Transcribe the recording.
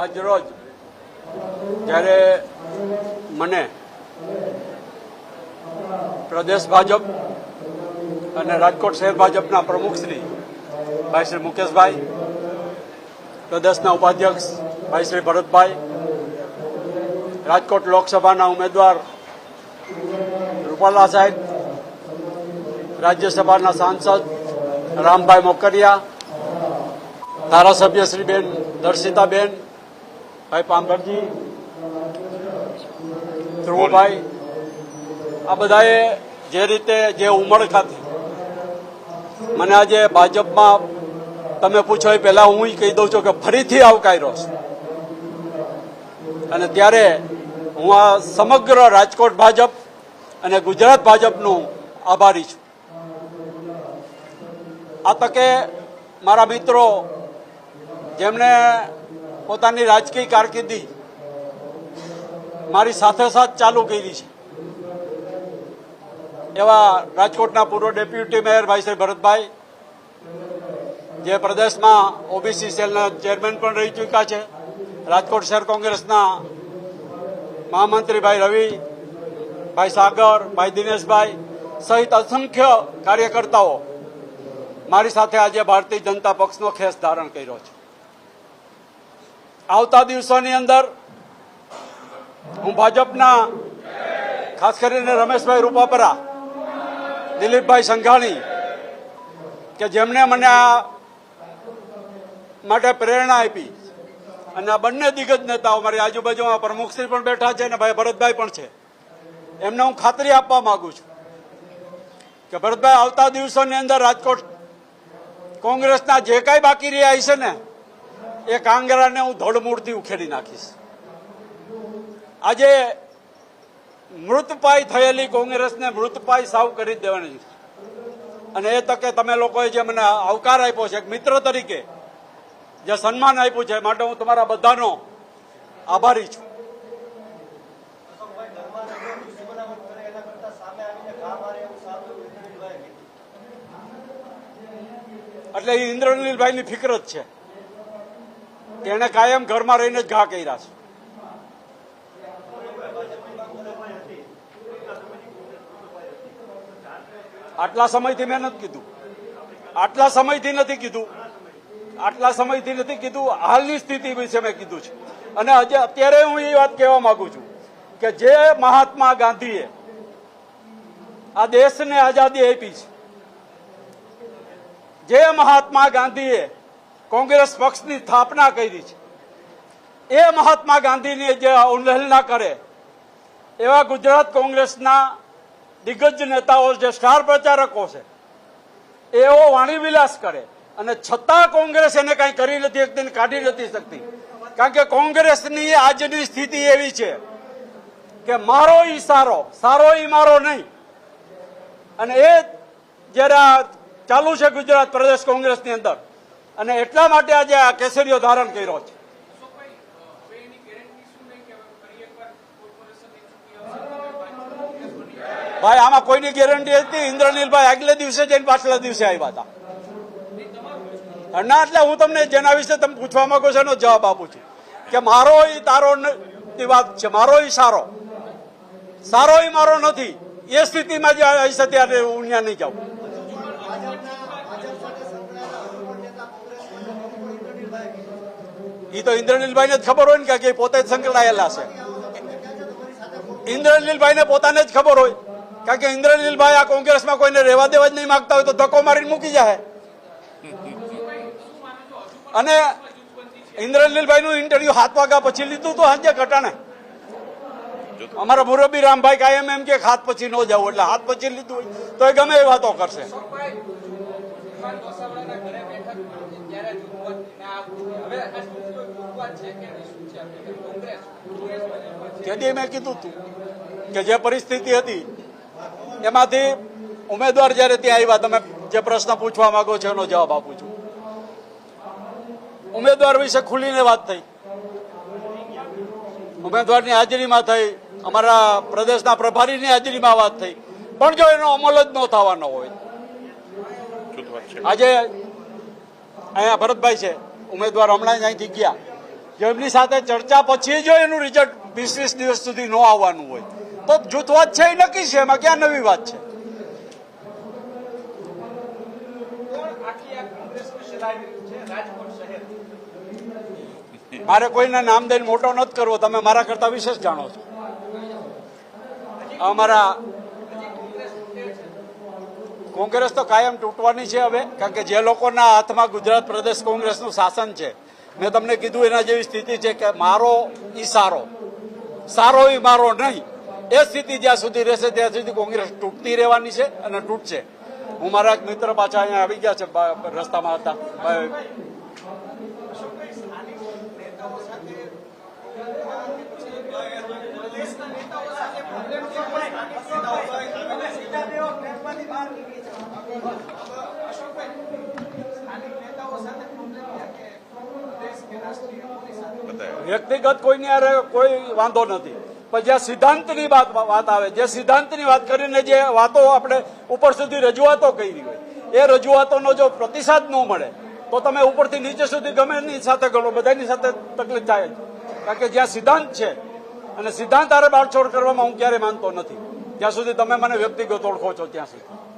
આજ રોજ જ્યારે મને પ્રદેશ ભાજપ અને રાજકોટ શહેર ભાજપના પ્રમુખ શ્રી ભાઈ શ્રી મુકેશભાઈ, પ્રદેશના ઉપાધ્યક્ષ ભાઈ શ્રી ભરતભાઈ, રાજકોટ લોકસભાના ઉમેદવાર રૂપાલા સાહેબ, રાજ્યસભાના સાંસદ રામભાઈ મોકરિયા, ધારાસભ્ય શ્રી બેન દર્શિતાબેન ભાઈ પાંભરજી ધ્રુવભાઈ, આ બધાએ જે રીતે જે ઉમળકાથી મને આજે ભાજપમાં તમે પૂછો એ પહેલા હું કહી દઉં છું કે ફરીથી આવકાર્યો છે. અને ત્યારે હું આ સમગ્ર રાજકોટ ભાજપ અને ગુજરાત ભાજપનું આભારી છું. આ તકે મારા મિત્રો જેમણે પોતાની રાજકીય કારકિર્દી મારી સાથે સાથ ચાલુ કરી છે. એવા રાજકોટના પૂર્વ ડેપ્યુટી મેયર ભાઈ શ્રી ભરતભાઈ, જે પ્રદેશમાં ઓબીસી સેલના ચેરમેન પણ રહી ચૂક્યા છે. રાજકોટ શહેર કોંગ્રેસના મહામંત્રી ભાઈ રવિ, ભાઈ સાગર, ભાઈ દિનેશભાઈ સહિત અસંખ્ય કાર્યકર્તાઓ મારી સાથે આજે ભારતીય જનતા પક્ષનો ખેસ ધારણ કર્યો છે. આવતા દિવસોની અંદર હું ભાજપના ખાસ કરીને રમેશભાઈ રૂપાપરા, દિલીપભાઈ સંઘાણી કે જેમણે મને આ માટે પ્રેરણા આપી અને આ બંને દિગ્ગજ નેતાઓ મારી આજુબાજુમાં પ્રમુખશ્રી પણ બેઠા છે અને ભાઈ ભરતભાઈ પણ છે. એમને હું ખાતરી આપવા માંગુ છું કે ભરતભાઈ આવતા દિવસોની અંદર રાજકોટ કોંગ્રેસના જે કાંઈ બાકી રહ્યા છે ને એ કાંગરાને હું ધોળમૂળથી ઉખેડી નાખીશ. આજે મૃતપાય થયેલી કોંગ્રેસને મૃતપાય સાવ કરી દેવાની અને એ તકે તમે લોકોએ જે મને આવકાર આપ્યો છે, એક મિત્ર તરીકે, જે સન્માન આપ્યું છે માટે હું તમારા બધાનો આભારી છું. એટલે એ ઇન્દ્રનીલભાઈની ફિકરત છે. એને કાયમ ઘરમાં રહીને જ ઘા કર્યા છે. આટલા સમયથી મેં નથી કીધું. આટલા સમયથી નથી કીધું. આટલા સમયથી નથી કીધું. હાલની સ્થિતિ વિશે મેં કીધું છે. અને હજી અત્યારે હું એ વાત કહેવા માંગુ છું કે જે મહાત્મા ગાંધીએ આ દેશને આઝાદી આપી છે, જે મહાત્મા ગાંધીએ કોંગ્રેસ પક્ષની સ્થાપના કરી છે. એ મહાત્મા ગાંધીની જે અવહેલના કરે, એવા ગુજરાત કોંગ્રેસના દિગ્ગજ નેતાઓ જે સ્ટાર પ્રચારકો છે એવો વાણીવિલાસ કરે અને છતાં કોંગ્રેસ એને કાંઈ કરી નથી શકતી કાઢી નથી શકતી. કારણ કે કોંગ્રેસની આજની સ્થિતિ એવી છે કે મારો ઈ સારો સારો ઈ મારો નહીં. અને એ જ્યારે ચાલુ છે ગુજરાત પ્રદેશ કોંગ્રેસની અંદર અને એટલા માટે આજે આ કેસરીઓ ધારણ કર્યો છે. ભાઈ આમાં કોઈની ગેરંટી હતી? ઇન્દ્રનીલભાઈ આગલે દિવસે જઈને પાછલા દિવસે આવ્યા હતા. ના એટલે હું તમને જેના વિશે તમે પૂછવા માંગો છો એનો જવાબ આપું છું. કે મારો એ તારો વાત છે મારો એ સારો. સારો એ મારો નથી. એ સ્થિતિમાં જે હશે ત્યારે હું ત્યાં નહીં જાઉં. એ તો ઇન્દ્રનીલભાઈ ને જ ખબર હોય ને કે પોતે જ સંકળાયેલા છે. ઇન્દ્રનીલભાઈ ને પોતાને જ ખબર હોય. કારણ કે ઇન્દ્રનીલભાઈ આ કોંગ્રેસમાં કોઈને રહેવા દેવા જ નહીં માંગતા હોય તો ધક્કો મારીને મૂકી જાય અને ઇન્દ્રનીલભાઈ નું ઇન્ટરવ્યુ હાથ વાગ્યા પછી લીધું તો સાંજે કટાણે અમારા મુરબી રામભાઈ કાયમ એમ કે હાથ પછી ન જવું એટલે હાથ પછી લીધું તો એ ગમે એ વાતો કરશે. તેથી મેં કીધું હતું કે જે પરિસ્થિતિ હતી એમાંથી ઉમેદવાર જ્યારે ત્યાં આવ્યા તમે જે પ્રશ્ન પૂછવા માંગો છો એનો જવાબ આપું છું. ઉમેદવાર વિશે ખુલીને વાત થઈ. ઉમેદવારની હાજરીમાં થઈ. અમારા પ્રદેશના પ્રભારીની હાજરીમાં વાત થઈ. પણ જો એનો અમલ જ ન થવાનો હોય આજે અહીંયા ભરતભાઈ છે, ઉમેદવાર હમણાં જ અહીંથી ગયા. જો એમની સાથે ચર્ચા પછી જો એનું રિઝલ્ટ વીસ વીસ દિવસ સુધી ન આવવાનું હોય. તો જૂથવાદ છે એ નક્કી છે, એમાં ક્યાં નવી વાત છે? મારે કોઈને નામ દઈને મોટો નથી કરવો, તમે મારા કરતા વિશેષ જાણો છો. અમારા કોંગ્રેસ તો કાયમ તૂટવાની છે હવે, કારણ કે જે લોકોના હાથમાં ગુજરાત પ્રદેશ કોંગ્રેસનું શાસન છે, મેં તમને કીધું એના જેવી સ્થિતિ છે કે મારો ઈ સારો. સારો ઈ મારો નહીં. એ સ્થિતિ જ્યાં સુધી રહેશે ત્યાં સુધી કોંગ્રેસ તૂટતી રહેવાની છે અને તૂટશે. હું મારા એક મિત્ર પાછા અહીંયા આવી ગયા છે રસ્તામાં હતા. વ્યક્તિગત કોઈની હારે કોઈ વાંધો નથી. પણ જ્યાં સિદ્ધાંતની વાત વાત આવે, જે સિદ્ધાંતની વાત કરીને જે વાતો આપણે ઉપર સુધી રજૂઆતો કરી હોય, એ રજૂઆતોનો જો પ્રતિસાદ ન મળે, તો તમે ઉપરથી નીચે સુધી ગમે સાથે ગણો બધાની સાથે તકલીફ થાય કારણ કે જ્યાં સિદ્ધાંત છે, અને સિદ્ધાંત આરે બાળછોડ કરવામાં હું ક્યારેય માનતો નથી. જ્યાં સુધી તમે મને વ્યક્તિગત ઓળખો છો, ત્યાં સુધી.